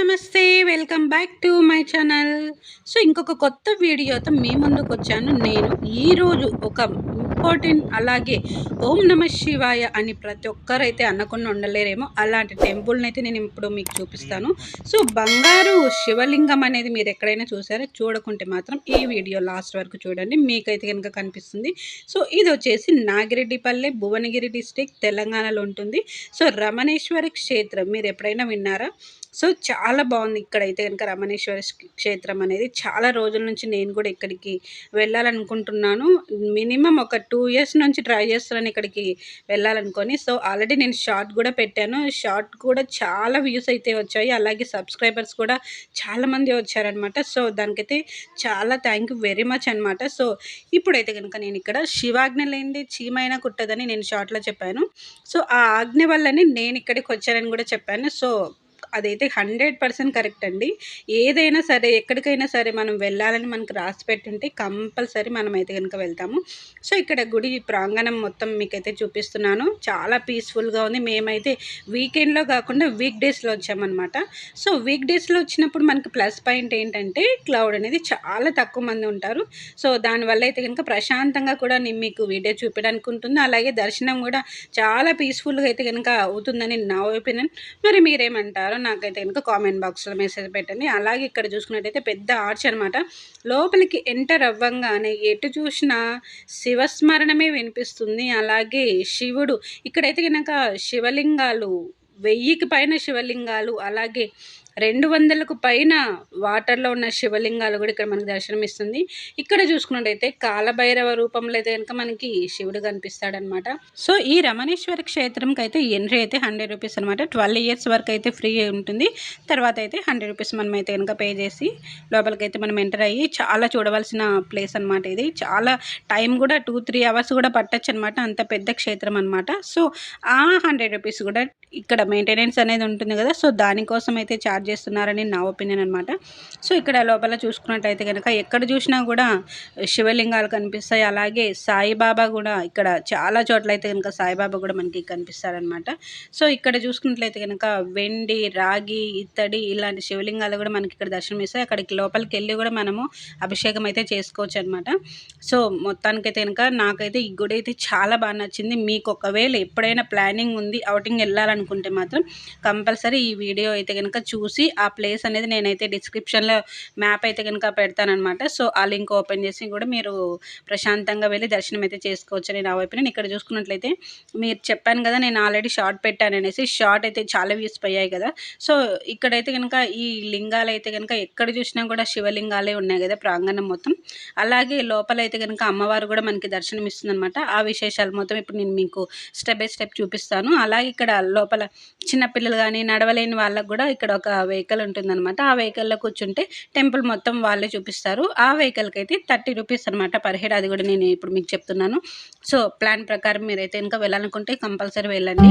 నమస్తే welcome back to my channel. So ఇంకొక కొత్త వీడియోతో మీ ముందుకు వచ్చాను. నేను ఈరోజు ఒక ఇంపార్టెంట్ అలాగే ఓం నమ శివాయ అని ప్రతి ఒక్కరైతే అనకుండా ఉండలేరేమో అలాంటి టెంపుల్ని అయితే నేను ఇప్పుడు మీకు చూపిస్తాను. సో బంగారు శివలింగం అనేది మీరు ఎక్కడైనా చూసారో? చూడకుంటే మాత్రం ఈ వీడియో లాస్ట్ వరకు చూడండి. మీకైతే కనుక కనిపిస్తుంది. సో ఇది వచ్చేసి నాగిరెడ్డిపల్లె భువనగిరి డిస్టిక్ తెలంగాణలో ఉంటుంది. సో రమణేశ్వరి క్షేత్రం మీరు ఎప్పుడైనా విన్నారా? సో చాలా బాగుంది ఇక్కడైతే కనుక రమణేశ్వర క్షేత్రం అనేది. చాలా రోజుల నుంచి నేను కూడా ఇక్కడికి వెళ్ళాలనుకుంటున్నాను. మినిమం ఒక టూ ఇయర్స్ నుంచి ట్రై చేస్తున్నాను ఇక్కడికి వెళ్ళాలనుకొని. సో ఆల్రెడీ నేను షార్ట్ కూడా పెట్టాను. షార్ట్ కూడా చాలా వ్యూస్ అయితే వచ్చాయి. అలాగే సబ్స్క్రైబర్స్ కూడా చాలామంది వచ్చారనమాట. సో దానికైతే చాలా థ్యాంక్ యూ వెరీ మచ్ అనమాట. సో ఇప్పుడైతే కనుక నేను ఇక్కడ శివాజ్ఞ లేనిది చీమైనా కుట్టదని నేను షార్ట్లో చెప్పాను. సో ఆ ఆజ్ఞ వల్లనే నేను ఇక్కడికి వచ్చానని కూడా చెప్పాను. సో అదైతే హండ్రెడ్ పర్సెంట్ కరెక్ట్ అండి. ఏదైనా సరే ఎక్కడికైనా సరే మనం వెళ్ళాలని మనకు రాసి పెట్టుంటే కంపల్సరీ మనం అయితే కనుక వెళ్తాము. సో ఇక్కడ గుడి ప్రాంగణం మొత్తం మీకైతే చూపిస్తున్నాను. చాలా పీస్ఫుల్గా ఉంది. మేమైతే వీకెండ్లో కాకుండా వీక్ డేస్లో వచ్చామన్నమాట. సో వీక్ డేస్లో వచ్చినప్పుడు మనకి ప్లస్ పాయింట్ ఏంటంటే క్లౌడ్ అనేది చాలా తక్కువ మంది ఉంటారు. సో దానివల్ల అయితే కనుక ప్రశాంతంగా కూడా నేను మీకు వీడియో చూపించడానికి ఉంటుంది. అలాగే దర్శనం కూడా చాలా పీస్ఫుల్గా అయితే కనుక అవుతుందని నా ఒపీనియన్. మరి మీరేమంటారు? నాకైతే కనుక కామెంట్ బాక్స్లో మెసేజ్ పెట్టండి. అలాగే ఇక్కడ చూసుకున్నట్టయితే పెద్ద ఆర్చ్ అనమాట లోపలికి ఎంటర్ అవ్వంగానే ఎటు చూసినా శివస్మరణమే వినిపిస్తుంది. అలాగే శివుడు ఇక్కడైతే కనుక శివలింగాలు వెయ్యికి పైన శివలింగాలు అలాగే రెండు వందలకు పైన వాటర్లో ఉన్న శివలింగాలు కూడా ఇక్కడ మనకు దర్శనం ఇస్తుంది ఇక్కడ చూసుకున్నట్టయితే కాలభైరవ రూపంలో అయితే కనుక మనకి శివుడు కనిపిస్తాడనమాట. సో ఈ రమణేశ్వర క్షేత్రంకి అయితే ఎంట్రీ అయితే హండ్రెడ్ రూపీస్ అనమాట. ట్వెల్వ్ ఇయర్స్ వరకు అయితే ఫ్రీ ఉంటుంది. తర్వాత అయితే హండ్రెడ్ రూపీస్ మనం అయితే కనుక పే చేసి లోపలికి అయితే మనం ఎంటర్ అయ్యి చాలా చూడవలసిన ప్లేస్ అనమాట ఇది. చాలా టైం కూడా టూ త్రీ అవర్స్ కూడా పట్టచ్చు అనమాట అంత పెద్ద క్షేత్రం అనమాట. సో ఆ హండ్రెడ్ రూపీస్ కూడా ఇక్కడ మెయింటెనెన్స్ అనేది ఉంటుంది కదా. సో దానికోసం అయితే ఛార్జ్ చేస్తున్నారని నా ఒపీనియన్ అనమాట సో ఇక్కడ లోపల చూసుకున్నట్టయితే కనుక ఎక్కడ చూసినా కూడా శివలింగాలు కనిపిస్తాయి. అలాగే సాయిబాబా కూడా ఇక్కడ చాలా చోట్ల అయితే కనుక సాయిబాబా కూడా మనకి కనిపిస్తారనమాట సో ఇక్కడ చూసుకున్నట్లయితే కనుక వెండి రాగి ఇత్తడి ఇలాంటి శివలింగాలు కూడా మనకి ఇక్కడ దర్శనం ఇస్తాయి అక్కడికి లోపలికి వెళ్ళి కూడా మనము అభిషేకం అయితే చేసుకోవచ్చు అనమాట సో మొత్తానికైతే కనుక నాకైతే ఈ గుడి అయితే చాలా బాగా నచ్చింది. మీకు ఒకవేళ ఎప్పుడైనా ప్లానింగ్ ఉంది అవుటింగ్ వెళ్ళాలనుకుంటే మాత్రం కంపల్సరీ ఈ వీడియో అయితే కనుక చూసి చూసి ఆ ప్లేస్ అనేది నేనైతే డిస్క్రిప్షన్లో మ్యాప్ అయితే కనుక పెడతానమాట సో ఆ లింక్ ఓపెన్ చేసి కూడా మీరు ప్రశాంతంగా వెళ్ళి దర్శనం అయితే చేసుకోవచ్చు నేను ఆ వైపు ఇక్కడ చూసుకున్నట్లయితే మీరు చెప్పాను కదా నేను ఆల్రెడీ షార్ట్ పెట్టాను అనేసి షార్ట్ అయితే చాలా వ్యూస్ పోయాయి కదా. సో ఇక్కడైతే కనుక ఈ లింగాలు అయితే కనుక ఎక్కడ చూసినా కూడా శివలింగాలే ఉన్నాయి కదా ప్రాంగణం మొత్తం. అలాగే లోపల అయితే కనుక అమ్మవారు కూడా మనకి దర్శనం ఇస్తుందన్నమాట. ఆ విశేషాలు మొత్తం ఇప్పుడు నేను మీకు స్టెప్ బై స్టెప్ చూపిస్తాను. అలాగే ఇక్కడ లోపల చిన్నపిల్లలు కానీ నడవలేని వాళ్ళకు కూడా ఇక్కడ ఒక వెహికల్ ఉంటుందన్నమాట. ఆ వెహికల్లో కూర్చుంటే టెంపుల్ మొత్తం వాళ్ళే చూపిస్తారు. ఆ వెహికల్కి అయితే థర్టీ రూపీస్ అనమాట పర్ హెడ్. అది కూడా నేను ఇప్పుడు మీకు చెప్తున్నాను. సో ప్లాన్ ప్రకారం మీరైతే ఇంకా వెళ్ళాలనుకుంటే కంపల్సరీ వెళ్ళండి.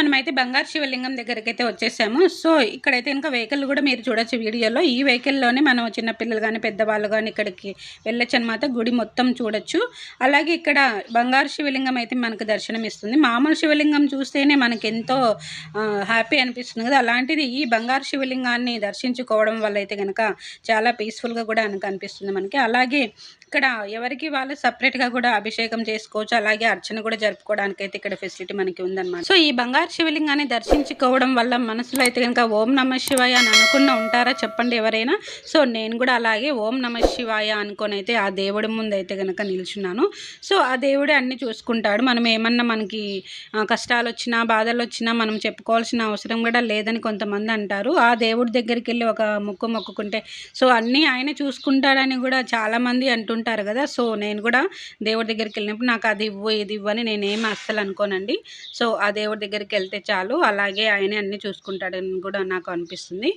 మనమైతే బంగారు శివలింగం దగ్గరికి అయితే వచ్చేసాము. సో ఇక్కడైతే ఇంకా వెహికల్ కూడా మీరు చూడొచ్చు వీడియోలో. ఈ వెహికల్లోనే మనం చిన్నపిల్లలు కానీ పెద్దవాళ్ళు కానీ ఇక్కడికి వెళ్ళొచ్చు అనమాట గుడి మొత్తం చూడొచ్చు. అలాగే ఇక్కడ బంగారు శివలింగం అయితే మనకు దర్శనం ఇస్తుంది. మామూలు శివలింగం చూస్తేనే మనకి ఎంతో హ్యాపీ అనిపిస్తుంది కదా. అలాంటిది ఈ బంగారు శివలింగాన్ని దర్శించుకోవడం వల్ల అయితే కనుక చాలా పీస్ఫుల్గా కూడా మనకు అనిపిస్తుంది మనకి. అలాగే ఇక్కడ ఎవరికి వాళ్ళు సపరేట్గా కూడా అభిషేకం చేసుకోవచ్చు. అలాగే అర్చన కూడా జరుపుకోవడానికి అయితే ఇక్కడ ఫెసిలిటీ మనకి ఉందన్నమాట. సో ఈ బంగారు శివలింగాన్ని దర్శించుకోవడం వల్ల మనసులో అయితే కనుక ఓం నమ శివాయ అని అనుకున్న ఉంటారా చెప్పండి ఎవరైనా. సో నేను కూడా అలాగే ఓం నమ శివాయ అనుకొని అయితే ఆ దేవుడి ముందు అయితే కనుక నిల్చున్నాను. సో ఆ దేవుడే అన్ని చూసుకుంటాడు. మనం ఏమన్నా మనకి కష్టాలు వచ్చినా బాధలు వచ్చినా మనం చెప్పుకోవాల్సిన అవసరం కూడా లేదని కొంతమంది అంటారు. ఆ దేవుడి దగ్గరికి వెళ్ళి ఒక ముక్కు మొక్కుకుంటే సో అన్నీ ఆయన చూసుకుంటాడని కూడా చాలామంది అంటుంటారు. ఉంటారు కదా. సో నేను కూడా దేవుడి దగ్గరికి వెళ్ళినప్పుడు నాకు అది ఇవ్వు ఇది ఇవ్వని నేనేం అస్సలు అనుకోనండి. సో ఆ దేవుడి దగ్గరికి వెళ్తే చాలు. అలాగే ఆయనే అన్నీ చూసుకుంటాడని కూడా నాకు అనిపిస్తుంది.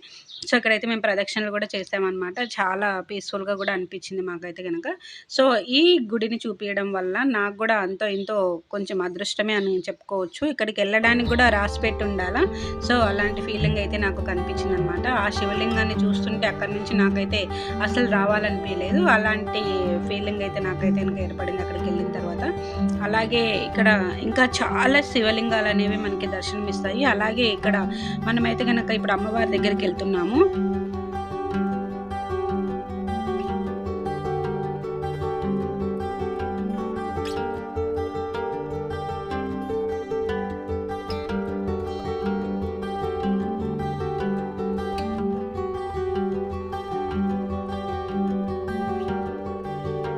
సో ఇక్కడైతే మేము ప్రదక్షిణలు కూడా చేసామన్నమాట. చాలా పీస్ఫుల్గా కూడా అనిపించింది మాకైతే కనుక సో ఈ గుడిని చూపించడం వల్ల నాకు కూడా అంతో ఇంతో కొంచెం అదృష్టమే అని చెప్పుకోవచ్చు. ఇక్కడికి వెళ్ళడానికి కూడా రాసి పెట్టి ఉండాలా సో అలాంటి ఫీలింగ్ అయితే నాకు కనిపించింది అనమాట ఆ శివలింగాన్ని చూస్తుంటే అక్కడి నుంచి నాకైతే అసలు రావాలనిపించలేదు. అలాంటి ఫీలింగ్ అయితే నాకైతే కనుక ఏర్పడింది అక్కడికి వెళ్ళిన తర్వాత. అలాగే ఇక్కడ ఇంకా చాలా శివలింగాలు అనేవి మనకి దర్శనం ఇస్తాయి అలాగే ఇక్కడ మనమైతే కనుక ఇప్పుడు అమ్మవారి దగ్గరికి వెళ్తున్నాము.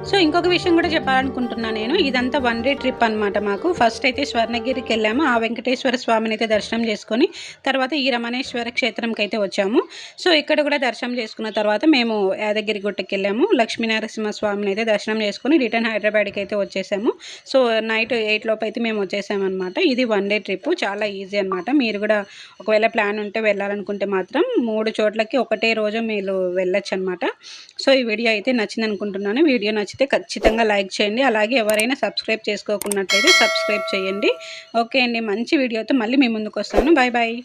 సో ఇంకొక విషయం కూడా చెప్పాలనుకుంటున్నాను నేను. ఇదంతా వన్ డే ట్రిప్ అనమాట మాకు. ఫస్ట్ అయితే స్వర్ణగిరికి వెళ్ళాము. ఆ వెంకటేశ్వర స్వామిని అయితే దర్శనం చేసుకొని తర్వాత ఈ రమణేశ్వర క్షేత్రంకి అయితే వచ్చాము. సో ఇక్కడ కూడా దర్శనం చేసుకున్న తర్వాత మేము యాదగిరి గుట్టకి వెళ్ళాము. లక్ష్మీనరసింహ స్వామిని అయితే దర్శనం చేసుకొని రిటర్న్ హైదరాబాద్కి అయితే వచ్చేసాము. సో నైట్ ఎయిట్ లోపు అయితే మేము వచ్చేసామన్నమాట. ఇది వన్ డే ట్రిప్ చాలా ఈజీ అనమాట మీరు కూడా ఒకవేళ ప్లాన్ ఉంటే వెళ్ళాలనుకుంటే మాత్రం మూడు చోట్లకి ఒకటే రోజు మీరు వెళ్ళొచ్చు అనమాట సో ఈ వీడియో అయితే నచ్చింది అనుకుంటున్నాను వీడియో నచ్చింది నచ్చితే ఖచ్చితంగా లైక్ చేయండి. అలాగే ఎవరైనా సబ్స్క్రైబ్ చేసుకోకున్నట్లయితే సబ్స్క్రైబ్ చేయండి. ఓకే అండి. మంచి వీడియోతో మళ్ళీ మీ ముందుకు వస్తాను. Bye bye.